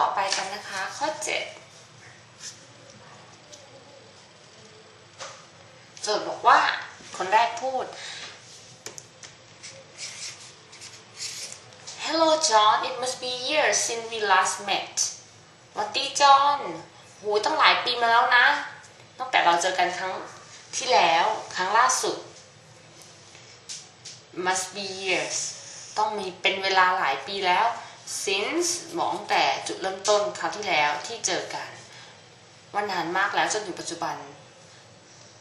ต่อไปกันนะคะ ข้อ 7 โจทย์บอกว่าคนแรกพูด Hello John it must be years since we last met วัสดีจอห์นหูตั้งหลายปีมาแล้วนะ ตั้งแต่เราเจอกันครั้งที่แล้วครั้งล่าสุด must be years ต้องมีเป็นเวลาหลายปีแล้ว since มองแต่จุดเริ่มต้นคราวที่แล้วที่เจอกัน ว่านานมากแล้วจนถึงปัจจุบัน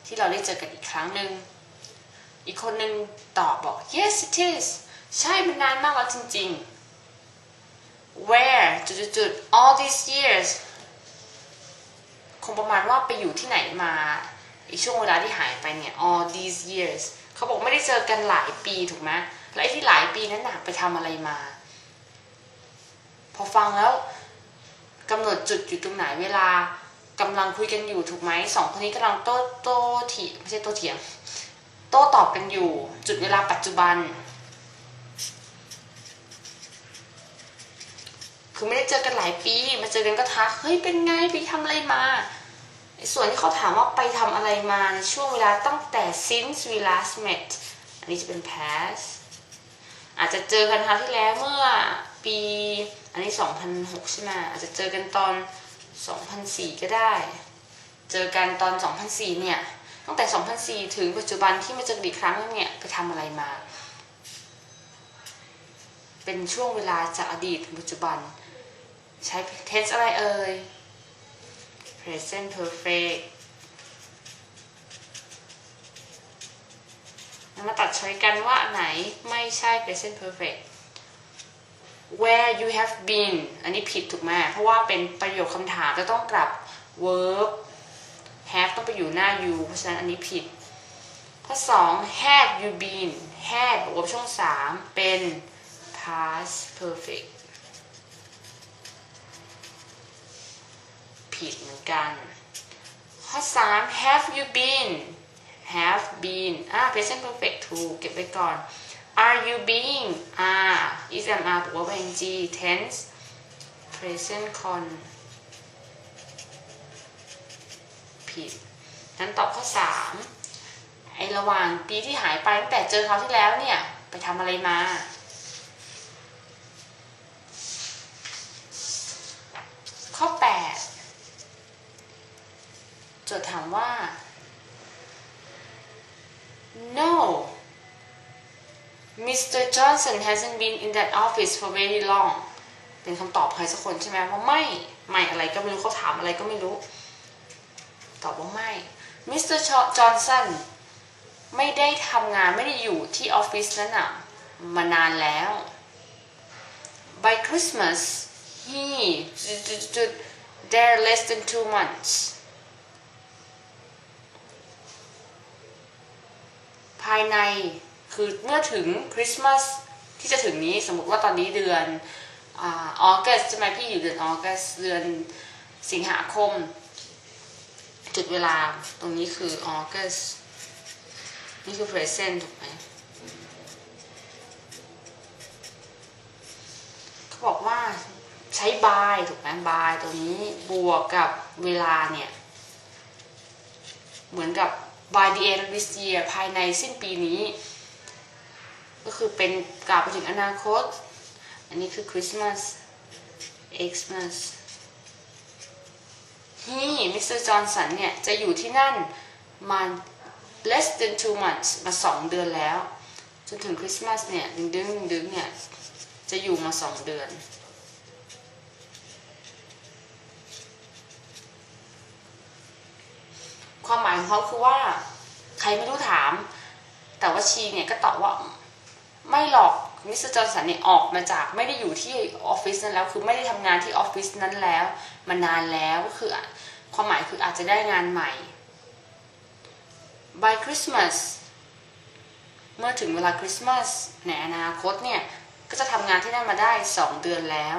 ที่เราได้เจอกันอีกครั้งหนึ่งอีกคนหนึ่งตอบบอก yes it is ใช่มันนานมากแล้วจริง ๆ where จุดๆ all these years คงประมาณว่าไปอยู่ที่ไหนมาอีช่วงเวลาที่หายไปเนี่ย all these years เขาบอกไม่ได้เจอกันหลายปีถูกไหมและไอ้ที่หลายปีนั้นหนักไปทำอะไรมา พอฟังแล้วกำหนดจุดอยู่ตรงไหนเวลากำลังคุยกันอยู่ถูกไหมสองคนนี้กำลังโต้โต้เถียงไม่ใช่โต้เถียง โต้ตอบกันอยู่ จุดเวลาปัจจุบัน คือไม่ได้เจอกันหลายปีมาเจอกันก็ทักเฮ้ยเป็นไงไปทำอะไรมาส่วนที่เขาถามว่าไปทำอะไรมาในช่วงเวลาตั้งแต่ since we last met อันนี้จะเป็น past อาจจะเจอกันคราวที่แล้วเมื่อ ปี อันนี้ 2006 ใช่ไหมอาจจะเจอกันตอน 2004 ก็ได้ เจอกันตอน 2004 เนี่ย ตั้งแต่ 2004 ถึงปัจจุบันที่มาเจออีกครั้งนึงเนี่ยไปทำอะไรมา เป็นช่วงเวลาจากอดีตถึงปัจจุบัน ใช้ tense อะไรเอ่ย present perfect มาตัดช้อยกันว่าอันไหนไม่ใช่ present perfect where you have been อันนี้ผิดถูกไหมเพราะว่าเป็นประโยคคำถามจะต้องกลับ verb have ต้องไปอยู่หน้า you เพราะฉะนั้นอันนี้ผิด ข้อ 2 had you been had บวกกับช่วง3 เป็น past perfect ผิดเหมือนกัน ข้อ 3 have you been have been อ่า present perfect ถูกเก็บไว้ก่อน are you being are is am are บวกว่า ing tense present con ผิดนั้นตอบข้อ 3 ไอระหว่างปีที่หายไปตั้งแต่เจอเขาที่แล้วเนี่ย ไปทำอะไรมา ข้อ 8 โจทย์ถามว่า no Mr. Johnson hasn't been in that office for very long เป็นคำตอบใครสักคนใช่ไหมว่าไม่ ไม่อะไรก็ไม่รู้เขาถามอะไรก็ไม่รู้ ตอบว่าไม่ Mr. Johnson ไม่ได้ทำงานไม่ได้อยู่ที่ออฟฟิศนั้นอะมานานแล้ว By Christmas he there less than two months ภายใน คือเมื่อถึงคริสต์มาสที่จะถึงนี้สมมติว่าตอนนี้เดือนออกัสใช่ไหมพี่อยู่เดือนออกัสเดือนสิงหาคม จุดเวลาตรงนี้คือออกัสนี่คือ present ถูกไหมเขาบอกว่าใช้ by ถูกไหม by ตรงนี้บวกกับเวลาเนี่ย เหมือนกับ by the end of this year ภายในสิ้นปีนี้ ก็คือเป็นกล่าวไปถึงอนาคต อันนี้คือคริสต์มาส Xmas ฮีมิสเตอร์จอห์นสันเนี่ย จะอยู่ที่นั่นมา less than two months มาสองเดือนแล้ว จนถึงคริสต์มาสเนี่ย ดึงดึงดึงเนี่ย จะอยู่มาสองเดือนความหมายของเขาคือว่า ใครไม่รู้ถาม แต่ว่าชีเนี่ยก็ตอบว่า ไม่หรอกมิสเตอร์จอห์นสันเนี่ยออกมาจากไม่ได้อยู่ที่ออฟฟิศนั้นแล้ว คือไม่ได้ทำงานที่ออฟฟิศนั้นแล้ว มานานแล้วก็คือความหมายคืออาจจะได้งานใหม่ by Christmas เมื่อถึงเวลาคริสต์มาสในอนาคตเนี่ย ก็จะทำงานที่นั่นมาได้สองเดือนแล้ว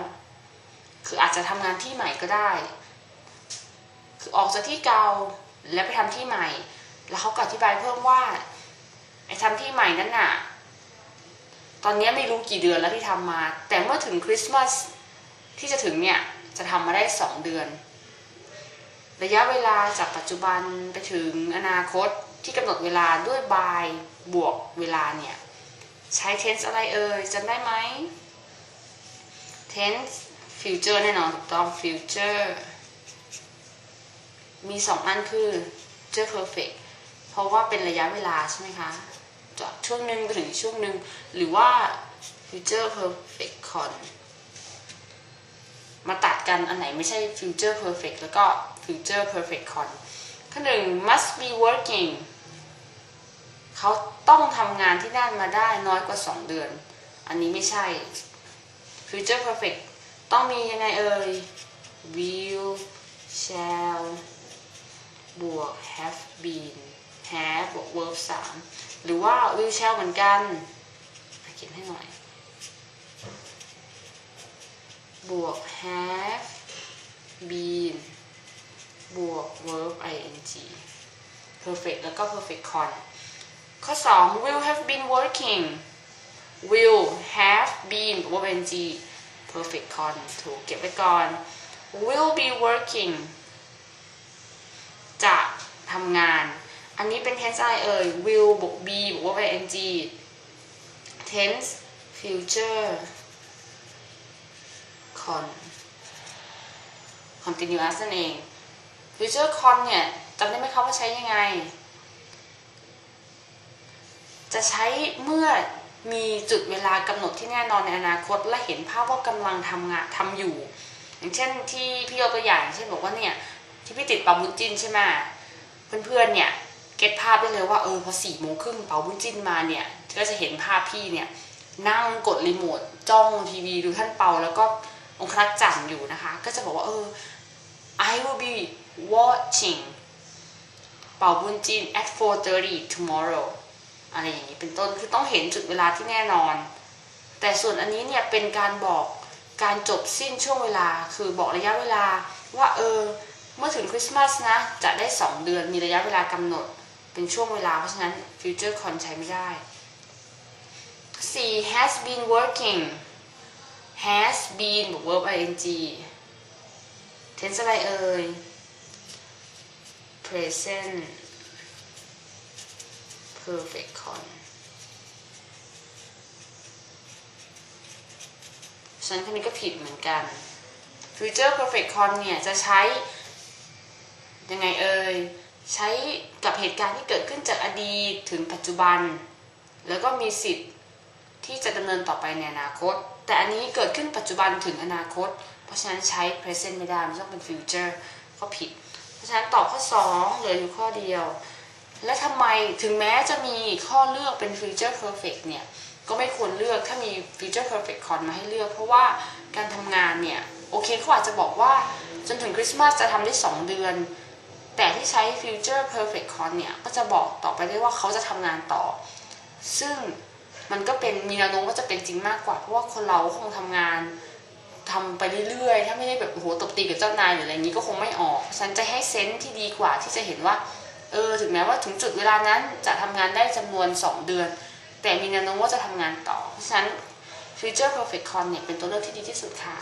คืออาจจะทำงานที่ใหม่ก็ได้ คือออกจากที่เก่าแล้วไปทำที่ใหม่ แล้วเขาก็อธิบายเพิ่มว่าไอ้ทำที่ใหม่นั้นน่ะ ตอนนี้ไม่รู้กี่เดือนแล้วที่ทำมา แต่เมื่อถึงคริสต์มาสที่จะถึงเนี่ยจะทำมาได้2เดือน ระยะเวลาจากปัจจุบันไปถึงอนาคตที่กำหนดเวลาด้วย by บวกเวลาเนี่ยใช้ tense อะไรเอ่ยจำได้ไหม tense future แน่นอนถูกต้อง future มีสองอันคือ future perfect เพราะว่าเป็นระยะเวลาใช่ไหมคะ ช่วงหนึ่งไปถึงช่วงหนึ่งหรือว่า future perfect con มาตัดกันอันไหนไม่ใช่ future perfect แล้วก็ future perfect con ข้อหนึ่ง must be working เขาต้องทำงานที่นั่นมาได้น้อยกว่า 2 เดือน อันนี้ไม่ใช่ future perfect ต้องมียังไงเอ่ย will shall บวก have been have บวก verb 3 หรือว่า will shall เหมือนกันเขียนให้หน่อย บวก have been บวก verb ing perfect แล้วก็ perfect con ข้อ 2 will have been working will have been verb ing perfect con ถูกเก็บไว้ก่อน will be working จะทำงาน อันนี้เป็น tense อะไรเอ่ย will บวก be บวก verb ing tense future con continuous นั่นเอง future con เนี่ยจำได้ไหมคะว่าใช้ยังไง จะใช้เมื่อมีจุดเวลากำหนดที่แน่นอนในอนาคต และเห็นภาพว่ากำลังทำงานทำอยู่ อย่างเช่นที่พี่ยกตัวอย่าง เช่นบอกว่าเนี่ยที่พี่ติดป่าบุญจินใช่ไหมเพื่อนๆเนี่ย เก็ตภาพได้เลยว่าเออพอสี่โมงครึ่งเปาบุญจินมาเนี่ยก็จะเห็นภาพพี่เนี่ยนั่งกดรีโมทจ้องทีวีดูท่านเปาแล้วก็องครักษ์จันอยู่นะคะ ก็จะบอกว่าเออ I will be watching เปาบุญจีน at 4:30 tomorrow อะไรอย่างนี้เป็นต้นคือต้องเห็นจุดเวลาที่แน่นอน แต่ส่วนอันนี้เนี่ยเป็นการบอกการจบสิ้นช่วงเวลาคือบอกระยะเวลาว่าเออเมื่อถึงคริสต์มาสนะจะได้ 2 เดือนมีระยะเวลากำหนด เป็นช่วงเวลาเพราะฉะนั้น future con ใช้ไม่ได้4 has been working has been บวก verb ing tense อะไรเอ่ย present perfect con ฉะนั้นคนนี้ก็ผิดเหมือนกัน future perfect con เนี่ย จะใช้ยังไงเอ่ย ใช้กับเหตุการณ์ที่เกิดขึ้นจากอดีตถึงปัจจุบัน แล้วก็มีสิทธิ์ที่จะดำเนินต่อไปในอนาคต แต่อันนี้เกิดขึ้นปัจจุบันถึงอนาคต เพราะฉะนั้นใช้ present ไม่ได้มันต้องเป็น future ก็ผิด เพราะฉะนั้นตอบข้อ 2 เหลืออยู่ข้อเดียว และทำไมถึงแม้จะมีข้อเลือกเป็น future perfect เนี่ยก็ไม่ควรเลือกถ้ามี future perfect con มาให้เลือก เพราะว่าการทำงานเนี่ย โอเคเขาอาจจะบอกว่าจนถึงคริสต์มาสจะทำได้ 2 เดือน แต่ที่ใช้ future perfect con เนี่ย ก็จะบอกต่อไปได้ว่าเขาจะทำงานต่อ ซึ่งมันก็เป็นมีแนวโน้มว่าจะเป็นจริงมากกว่า เพราะว่าคนเราคงทำงานทำไปเรื่อยๆ ถ้าไม่ได้แบบโอ้โหตบตีกับเจ้านายหรืออะไรนี้ก็คงไม่ออก ฉันจะให้เซนส์ที่ดีกว่าที่จะเห็นว่า เออ ถึงแม้ว่าถึงจุดเวลานั้นจะทำงานได้จำนวน 2 เดือน แต่มีแนวโน้มว่าจะทำงานต่อ เพราะฉะนั้น future perfect con เนี่ยเป็นตัวเลือกที่ดีที่สุดค่ะ